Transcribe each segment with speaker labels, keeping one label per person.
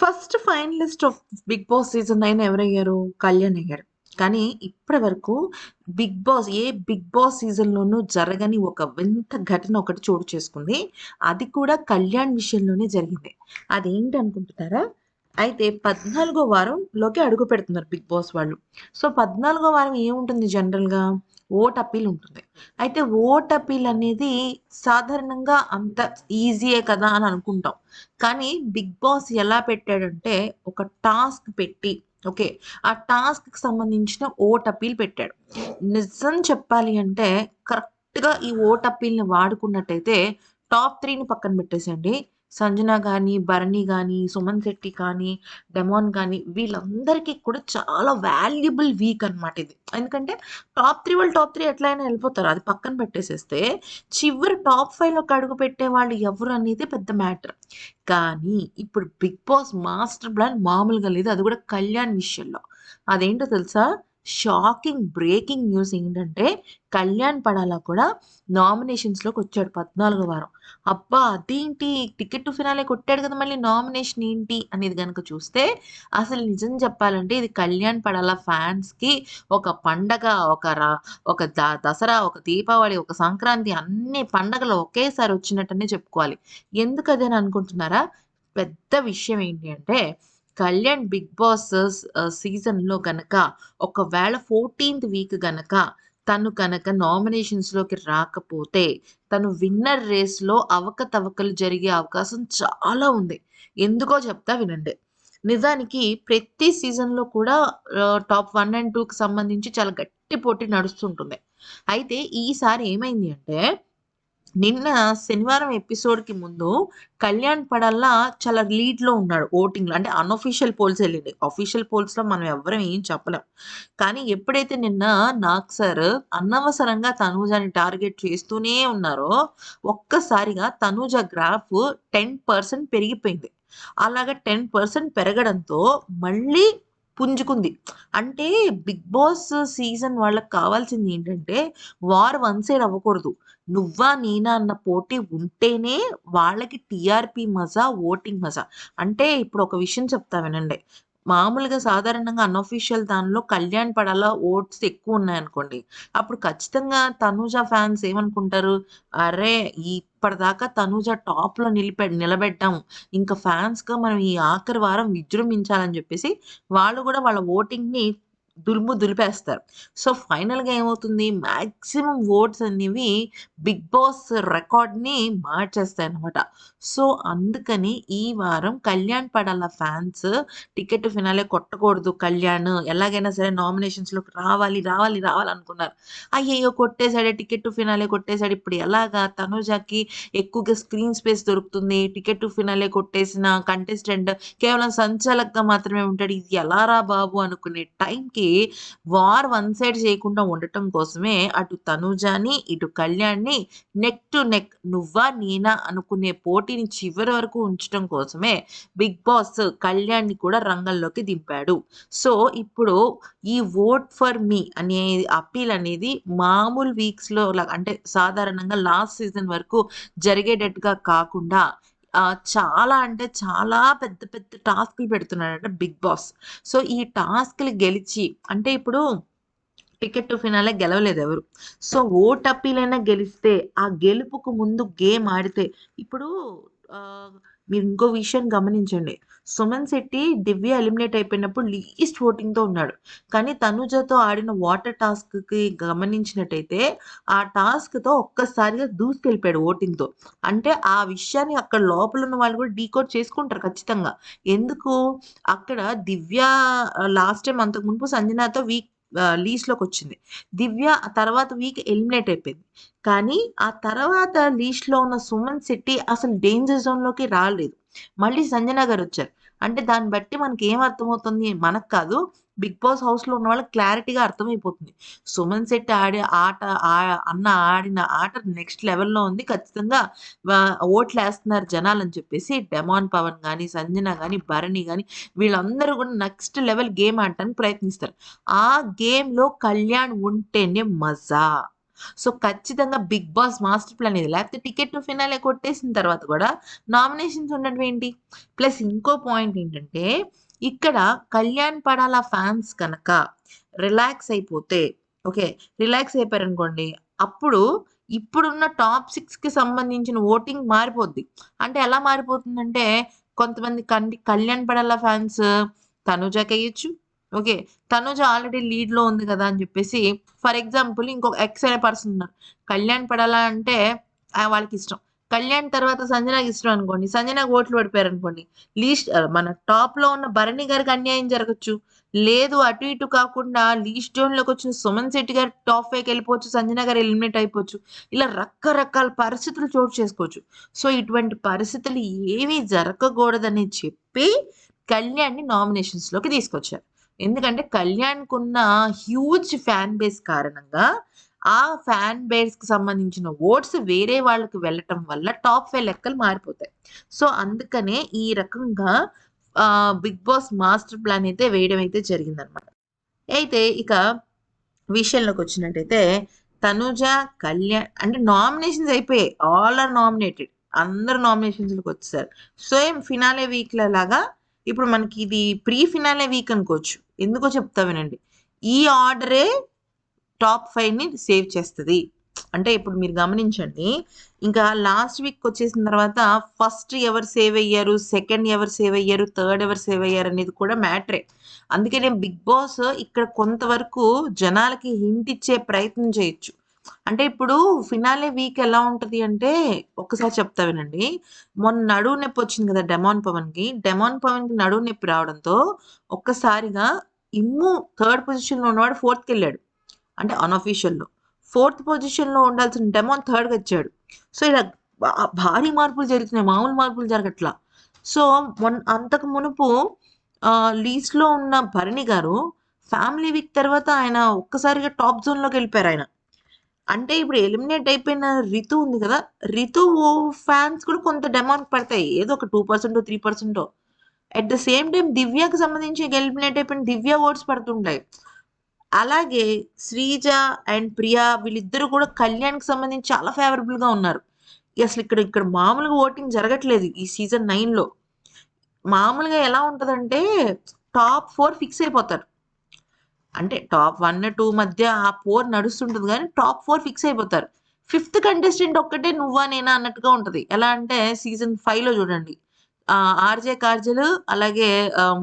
Speaker 1: First finalist of Bigg Boss season nine ఎవరయ్యారు? Kalyan అయ్యారు. కానీ ఇప్పటి వరకు బిగ్ బాస్ ఏ బిగ్ బాస్ సీజన్లోనూ జరగని ఒక వింత ఘటన ఒకటి చోటు చేసుకుంది. అది కూడా కళ్యాణ్ విషయంలోనే జరిగింది. అదేంటి అనుకుంటున్నారా అయితే పద్నాలుగో వారంలోకి అడుగు పెడుతున్నారు బిగ్ బాస్ వాళ్ళు. సో పద్నాలుగో వారం ఏముంటుంది జనరల్గా ఓట్ అప్పీల్ ఉంటుంది అయితే ఓట్ అప్పీల్ అనేది సాధారణంగా అంత ఈజీయే కదా అని అనుకుంటాం. కానీ బిగ్ బాస్ ఎలా పెట్టాడంటే ఒక టాస్క్ పెట్టి ఓకే ఆ టాస్క్కి సంబంధించిన ఓట్ అప్పీల్ పెట్టాడు. నిజం చెప్పాలి అంటే కరెక్ట్గా ఈ ఓట్ అప్పీల్ని వాడుకున్నట్టయితే టాప్ త్రీని పక్కన పెట్టేసండి సంజన కానీ భరణి కానీ సుమన్ శెట్టి కానీ డెమాన్ కానీ వీళ్ళందరికీ కూడా చాలా వాల్యుబుల్ వీక్ అనమాట ఇది. ఎందుకంటే టాప్ త్రీ వాళ్ళు టాప్ త్రీ ఎట్లయినా వెళ్ళిపోతారు. అది పక్కన పెట్టేసేస్తే చివరి టాప్ ఫైవ్లోకి అడుగు పెట్టే వాళ్ళు ఎవరు అనేది పెద్ద మ్యాటర్. కానీ ఇప్పుడు బిగ్ బాస్ మాస్టర్ ప్లాన్ మామూలుగా లేదు. అది కూడా కళ్యాణ్ విషయంలో. అదేంటో తెలుసా? షాకింగ్ బ్రేకింగ్ న్యూస్ ఏంటంటే కళ్యాణ్ పడాలా కూడా నామినేషన్స్లోకి వచ్చాడు పద్నాలుగో వారం. అబ్బా! అదేంటి? టికెట్ టు ఫినాలే కొట్టాడు కదా మళ్ళీ నామినేషన్ ఏంటి అనేది కనుక చూస్తే అసలు నిజం చెప్పాలంటే ఇది కళ్యాణ్ పడాల ఫ్యాన్స్కి ఒక పండగ ఒక రా ఒక ద దసరా ఒక దీపావళి ఒక సంక్రాంతి అన్ని పండగలు ఒకేసారి వచ్చినట్టనే చెప్పుకోవాలి. ఎందుకు అదే అనుకుంటున్నారా? పెద్ద విషయం ఏంటి అంటే కళ్యాణ్ బిగ్ బాస్ సీజన్లో గనక ఒకవేళ ఫోర్టీన్త్ వీక్ గనక తను కనుక నామినేషన్స్లోకి రాకపోతే తను విన్నర్ రేస్లో అవకతవకలు జరిగే అవకాశం చాలా ఉంది. ఎందుకో చెప్తా వినండి. నిజానికి ప్రతి సీజన్లో కూడా టాప్ వన్ అండ్ టూకి సంబంధించి చాలా గట్టి పోటీ నడుస్తుంటుంది. అయితే ఈసారి ఏమైంది అంటే నిన్న శనివారం ఎపిసోడ్కి ముందు కళ్యాణ్ పడల్లా చాలా లీడ్లో ఉన్నాడు ఓటింగ్లో. అంటే అన్అఫీషియల్ పోల్స్ వెళ్ళింది. అఫీషియల్ పోల్స్లో మనం ఎవ్వరం ఏం చెప్పలేం. కానీ ఎప్పుడైతే నిన్న నాగ్ సార్ అనవసరంగా తనూజాని టార్గెట్ చేస్తూనే ఉన్నారో ఒక్కసారిగా తనూజ గ్రాఫ్ టెన్ పర్సెంట్ పెరిగిపోయింది. అలాగా టెన్ పర్సెంట్ పెరగడంతో మళ్ళీ పుంజుకుంది. అంటే బిగ్ బాస్ సీజన్ వాళ్ళకి కావాల్సింది ఏంటంటే వార్ వన్ సైడ్ అవ్వకూడదు. నువ్వా నేనా అన్న పోటీ ఉంటేనే వాళ్ళకి టీఆర్పీ మజా ఓటింగ్ మజా. అంటే ఇప్పుడు ఒక విషయం చెప్తా వినండి. మామూలుగా సాధారణంగా అన్అఫీషియల్ దానిలో కళ్యాణ్ పడాల ఓట్స్ ఎక్కువ ఉన్నాయనుకోండి. అప్పుడు ఖచ్చితంగా తనూజ ఫ్యాన్స్ ఏమనుకుంటారు? అరే ఇప్పటిదాకా తనూజ టాప్లో నిలిపె నిలబెట్టాము. ఇంకా ఫ్యాన్స్గా మనం ఈ ఆఖరి వారం విజృంభించాలని చెప్పేసి వాళ్ళు కూడా వాళ్ళ ఓటింగ్ని దులుము దులిపేస్తారు. సో ఫైనల్గా ఏమవుతుంది? మ్యాక్సిమం ఓట్స్ అనేవి బిగ్ బాస్ రికార్డ్ని మార్చేస్తాయి అనమాట సో అందుకని ఈ వారం Kalyan Padala fans ticket finale కొట్టకూడదు. కళ్యాణ్ ఎలాగైనా సరే నామినేషన్స్లోకి రావాలి రావాలి రావాలనుకున్నారు అయ్యయ్యో కొట్టేశాడే టికెట్ ఫినాలే కొట్టేశాడు. ఇప్పుడు ఎలాగా? తనుజాకి ఎక్కువగా స్క్రీన్ స్పేస్ దొరుకుతుంది. టికెట్ ఫినాలే కొట్టేసిన కంటెస్టెంట్ కేవలం సంచాలక్గా మాత్రమే ఉంటాడు. ఇది ఎలా రా బాబు అనుకునే టైంకి వార్ వన్ సైడ్ చేయకుండా ఉండటం కోసమే అటు తనుజాని ఇటు కళ్యాణ్ని నెక్ టు నెక్ నువ్వా నేనా అనుకునే పోటీని చివరి వరకు ఉంచడం కోసమే బిగ్ బాస్ కళ్యాణ్ని కూడా రంగంలోకి దింపాడు. సో ఇప్పుడు ఈ ఓట్ ఫర్ మీ అనే అప్పీల్ అనేది మామూలు వీక్స్లో అంటే సాధారణంగా లాస్ట్ సీజన్ వరకు జరిగేటట్టుగా కాకుండా చాలా అంటే చాలా పెద్ద పెద్ద టాస్క్లు పెడుతున్నాడంట బిగ్ బాస్. సో ఈ టాస్క్లు గెలిచి అంటే ఇప్పుడు టికెట్ టు ఫినాలే గెలవలేదు ఎవరు. సో ఓట్ అప్పీలైనా గెలిస్తే ఆ గెలుపుకు ముందు గేమ్ ఆడితే ఇప్పుడు మీరు ఇంకో విషయం గమనించండి. సుమన్ శెట్టి దివ్య ఎలిమినేట్ అయిపోయినప్పుడు లీస్ట్ ఓటింగ్తో ఉన్నాడు. కానీ తనుజతో ఆడిన వాటర్ టాస్క్కి గమనించినట్టయితే ఆ టాస్క్తో ఒక్కసారిగా దూసుకెళ్ళిపోయాడు ఓటింగ్తో. అంటే ఆ విషయాన్ని అక్కడ లోపల ఉన్న వాళ్ళు కూడా డీకోడ్ చేసుకుంటారు ఖచ్చితంగా. ఎందుకు? అక్కడ దివ్య లాస్ట్ టైం అంతకు మునుపు సంజనాతో వీక్ లీస్ట్లోకి వచ్చింది. దివ్య తర్వాత వీక్ ఎలిమినేట్ అయిపోయింది. కానీ ఆ తర్వాత లీస్ట్లో ఉన్న సుమన్ శెట్టి అసలు డేంజర్ జోన్లోకి రాలేదు. మళ్ళీ సంజన గారు వచ్చారు. అంటే దాన్ని బట్టి మనకి ఏం అర్థమవుతుంది మనకు కాదు బిగ్ బాస్ హౌస్లో ఉన్న వాళ్ళకి క్లారిటీగా అర్థమైపోతుంది. సుమన్ శెట్టి ఆడే ఆట అన్న ఆడిన ఆట నెక్స్ట్ లెవెల్లో ఉంది. ఖచ్చితంగా ఓట్లు వేస్తున్నారు జనాలు అని చెప్పేసి డెమాన్ పవన్ కానీ సంజన కానీ భరణి కానీ వీళ్ళందరూ కూడా నెక్స్ట్ లెవెల్ గేమ్ ఆడటానికి ప్రయత్నిస్తారు. ఆ గేమ్లో కళ్యాణ్ ఉంటేనే మజా. సో ఖచ్చితంగా బిగ్ బాస్ మాస్టర్ ప్లాన్ ఇది. లేకపోతే టికెట్ టు ఫినాలే కొట్టేసిన తర్వాత కూడా నామినేషన్స్ ఉండడం ఏంటి? ప్లస్ ఇంకో పాయింట్ ఏంటంటే ఇక్కడ కళ్యాణ్ పడాల ఫ్యాన్స్ కనుక రిలాక్స్ అయిపోతే ఓకే రిలాక్స్ అయిపోయారు అనుకోండి అప్పుడు ఇప్పుడున్న టాప్ సిక్స్కి సంబంధించిన ఓటింగ్ మారిపోద్ది. అంటే ఎలా మారిపోతుందంటే కొంతమంది కండి కళ్యాణ్ పడాల ఫ్యాన్స్ తనుజాకి వేయచ్చు ఓకే తనుజ ఆల్రెడీ లీడ్లో ఉంది కదా అని చెప్పేసి ఫర్ ఎగ్జాంపుల్ ఇంకొక ఎక్స్ అనే పర్సన్ ఉన్నారు. కళ్యాణ్ పడాలా అంటే వాళ్ళకి ఇష్టం. కళ్యాణ్ తర్వాత సంజనాకి ఇష్టం అనుకోండి. సంజనాకి ఓట్లు పడిపోయారు అనుకోండి లీస్ట్ మన టాప్లో ఉన్న భరణి గారికి అన్యాయం జరగచ్చు. లేదు అటు ఇటు కాకుండా లీస్ట్ జోన్లోకి వచ్చిన సుమన్ శెట్టి గారు టాప్ ఫైవ్కి వెళ్ళిపోవచ్చు సంజన గారు ఎలిమినేట్ అయిపోవచ్చు. ఇలా రకరకాల పరిస్థితులు చోటు చేసుకోవచ్చు. సో ఇటువంటి పరిస్థితులు ఏమీ జరగకూడదని చెప్పి కళ్యాణ్ని నామినేషన్స్లోకి తీసుకొచ్చారు. ఎందుకంటే కళ్యాణ్కున్న హ్యూజ్ ఫ్యాన్ బేస్ కారణంగా ఆ ఫ్యాన్ బేస్కి సంబంధించిన ఓట్స్ వేరే వాళ్ళకి వెళ్ళటం వల్ల టాప్ ఫైవ్ లెక్కలు మారిపోతాయి. సో అందుకనే ఈ రకంగా బిగ్ బాస్ మాస్టర్ ప్లాన్ అయితే వేయడం అయితే జరిగిందనమాట అయితే ఇక విషయంలోకి వచ్చినట్టయితే తనుజ కళ్యాణ్ అంటే నామినేషన్స్ అయిపోయాయి. ఆల్ ఆర్ నామినేటెడ్ అందరు నామినేషన్స్లోకి వచ్చేసారు. సేమ్ ఫినాలే వీక్ల లాగా ఇప్పుడు మనకి ఇది ప్రీ ఫినాలే వీక్ అనుకోవచ్చు. ఎందుకో చెప్తా వినండి. ఈ ఆర్డరే టాప్ ఫైవ్ని సేవ్ చేస్తుంది. అంటే ఇప్పుడు మీరు గమనించండి ఇంకా లాస్ట్ వీక్ వచ్చేసిన తర్వాత ఫస్ట్ ఎవరు సేవ్ అయ్యారు సెకండ్ ఎవరు సేవ్ అయ్యారు థర్డ్ ఎవరు సేవ్ అయ్యారు అనేది కూడా మ్యాటరే అందుకే నేను బిగ్ బాస్ ఇక్కడ కొంతవరకు జనాలకి హింట్ ఇచ్చే ప్రయత్నం చేయొచ్చు. అంటే ఇప్పుడు ఫినాలే వీక్ ఎలా ఉంటుంది అంటే ఒక్కసారి చెప్తా వినండి. మొన్న నడువు నొప్పి వచ్చింది కదా డెమాన్ పవన్కి. డెమాన్ పవన్కి నడువు నొప్పి రావడంతో ఒక్కసారిగా ఇమ్ము థర్డ్ పొజిషన్లో ఉన్నవాడు ఫోర్త్కి వెళ్ళాడు అంటే అన్అఫీషియల్లో ఫోర్త్ పొజిషన్లో ఉండాల్సిన డెమాన్ థర్డ్కి వచ్చాడు. సో ఇలా భారీ మార్పులు జరుగుతున్నాయి. మామూలు మార్పులు జరగట్లా. సో మొన్న అంతకు మునుపు లీస్ట్లో ఉన్న భరణి గారు ఫ్యామిలీ వీక్ తర్వాత ఆయన ఒక్కసారిగా టాప్ జోన్లోకి వెళ్ళిపోయారు ఆయన. అంటే ఇప్పుడు ఎలిమినేట్ అయిపోయిన రితు ఉంది కదా రితు ఫ్యాన్స్ కూడా కొంత డెమాండ్ పడతాయి. ఏదో ఒక two percent three percent at the same time దివ్యకి సంబంధించి ఎలిమినేట్ అయిపోయిన దివ్య ఓట్స్ పడుతుంటాయి. అలాగే శ్రీజ అండ్ ప్రియా వీళ్ళిద్దరూ కూడా కళ్యాణ్కి సంబంధించి చాలా ఫేవరబుల్గా ఉన్నారు. అసలు ఇక్కడ ఇక్కడ మామూలుగా ఓటింగ్ జరగట్లేదు ఈ సీజన్ నైన్లో మామూలుగా ఎలా ఉంటుందంటే టాప్ ఫోర్ ఫిక్స్ అయిపోతారు. అంటే టాప్ వన్ టూ మధ్య ఆ ఫోర్ నడుస్తుంటుంది కానీ టాప్ ఫోర్ ఫిక్స్ అయిపోతారు. ఫిఫ్త్ కంటెస్టెంట్ ఒక్కటే నువ్వా నేనా అన్నట్టుగా ఉంటుంది. ఎలా అంటే సీజన్ ఫైవ్లో చూడండి. ఆర్జే కార్జలు అలాగే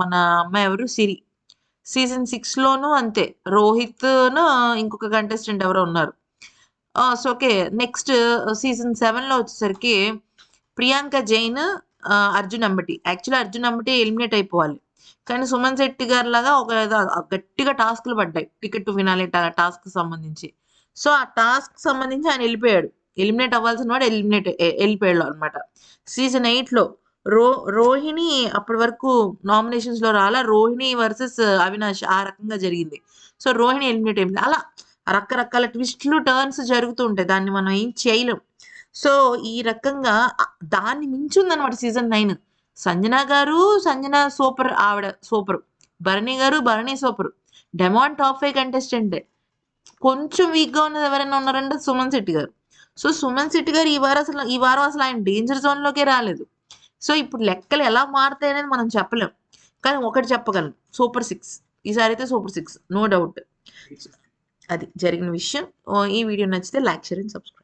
Speaker 1: మన అమ్మాయి ఎవరు? సిరి. సీజన్ సిక్స్లోనూ అంతే. రోహిత్ను ఇంకొక కంటెస్టెంట్ ఎవరో ఉన్నారు. So okay. నెక్స్ట్ సీజన్ సెవెన్లో వచ్చేసరికి ప్రియాంక జైన్ అర్జున్ అంబటి. యాక్చువల్లీ అర్జున్ అంబటి ఎలిమినేట్ అయిపోవాలి. కానీ సుమన్ శెట్టి గారి లాగా ఒక గట్టిగా టాస్క్లు పడ్డాయి. టికెట్ టు ఫినాలి టాస్క్ సంబంధించి. సో ఆ టాస్క్ సంబంధించి ఆయన వెళ్ళిపోయాడు. ఎలిమినేట్ అవ్వాల్సిన వాడు ఎలిమినేట్ వెళ్ళిపోయాడు అనమాట సీజన్ ఎయిట్లో రో రోహిణి అప్పటి వరకు నామినేషన్స్లో రాలా. రోహిణి వర్సెస్ అవినాష్ ఆ రకంగా జరిగింది. సో రోహిణి ఎలిమినేట్ అయింది. అలా రకరకాల ట్విస్ట్లు టర్న్స్ జరుగుతూ ఉంటాయి. దాన్ని మనం ఏం చేయలేం. సో ఈ రకంగా దాన్ని మించి ఉందన్నమాట సీజన్ నైన్. సంజన గారు సంజన సూపర్ ఆవిడ సూపర్. భరణి గారు Bharani super. Demon top five contestant. కొంచెం వీక్గా ఉన్నది ఎవరైనా ఉన్నారంటే సుమన్ శెట్టి గారు. సో సుమన్ శెట్టి గారు ఈ వారం అసలు ఈ వారం అసలు ఆయన డేంజర్ జోన్లోకే రాలేదు. సో ఇప్పుడు లెక్కలు ఎలా మారుతాయి అనేది మనం చెప్పలేం. కానీ ఒకటి చెప్పగలం సూపర్ సిక్స్. ఈసారి అయితే సూపర్ సిక్స్. No doubt. అది జరిగిన విషయం. ఓ, ఈ వీడియో నచ్చితే లైక్ షేర్ అండ్ సబ్స్క్రైబ్.